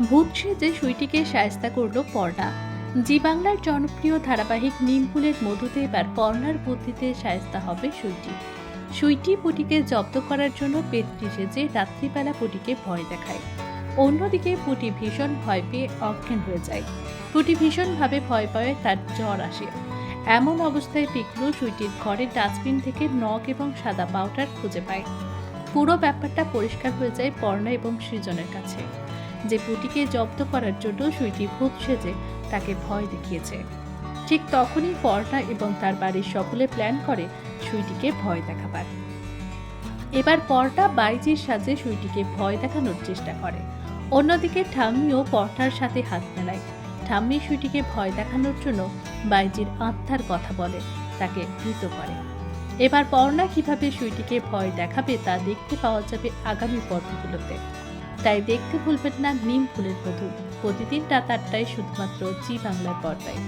ভূত সেজে সুইটিকে সায়স্তা করল পর্ণা জি বাংলার জনপ্রিয় ধারাবাহিক নিমফুলের মধুতে এবার পর্ণার বুদ্ধিতে সায়স্তা হবে সুইটি। সুইটি পুটিকে জব্দ করার জন্য পেত্রি সেজে রাত্রিবেলা পুটিকে ভয় দেখায়। অন্যদিকে পুটি ভীষণ ভয় পেয়ে অজ্ঞান হয়ে যায়। পুটি ভীষণভাবে ভয় পায়, তার জ্বর আসে। এমন অবস্থায় পিকলু সুইটির ঘরে ডাস্টবিন থেকে নখ এবং সাদা পাউডার খুঁজে পায়। পুরো ব্যাপারটা পরিষ্কার হয়ে যায় পর্ণা এবং সৃজনের কাছে। যে পুটিকে জব্দ করার জন্য সুইটি ভূত সেজে তাকে ভয় দেখিয়েছে। ঠিক তখনই পর্ণা এবং তার বাড়ির সকলে প্ল্যান করে সুইটিকে ভয় দেখাবার। এবার পর্ণা বাইজির সাজে সুইটিকে ভয় দেখানোর চেষ্টা করে। অন্যদিকে ঠাম্মিও পর্ণার সাথে হাত মেলায়। ঠাম্মি সুইটিকে ভয় দেখানোর জন্য বাইজির আত্মার কথা বলে, তাকে ভীত করে। এবার পর্ণা কীভাবে সুইটিকে ভয় দেখাবে তা দেখতে পাওয়া যাবে আগামী পর্বগুলোতে। তাই দেখতে ভুলবেন না নিম ফুলের মধু প্রতিদিন রাত আটটায় শুধুমাত্র জি বাংলার পর্দায়।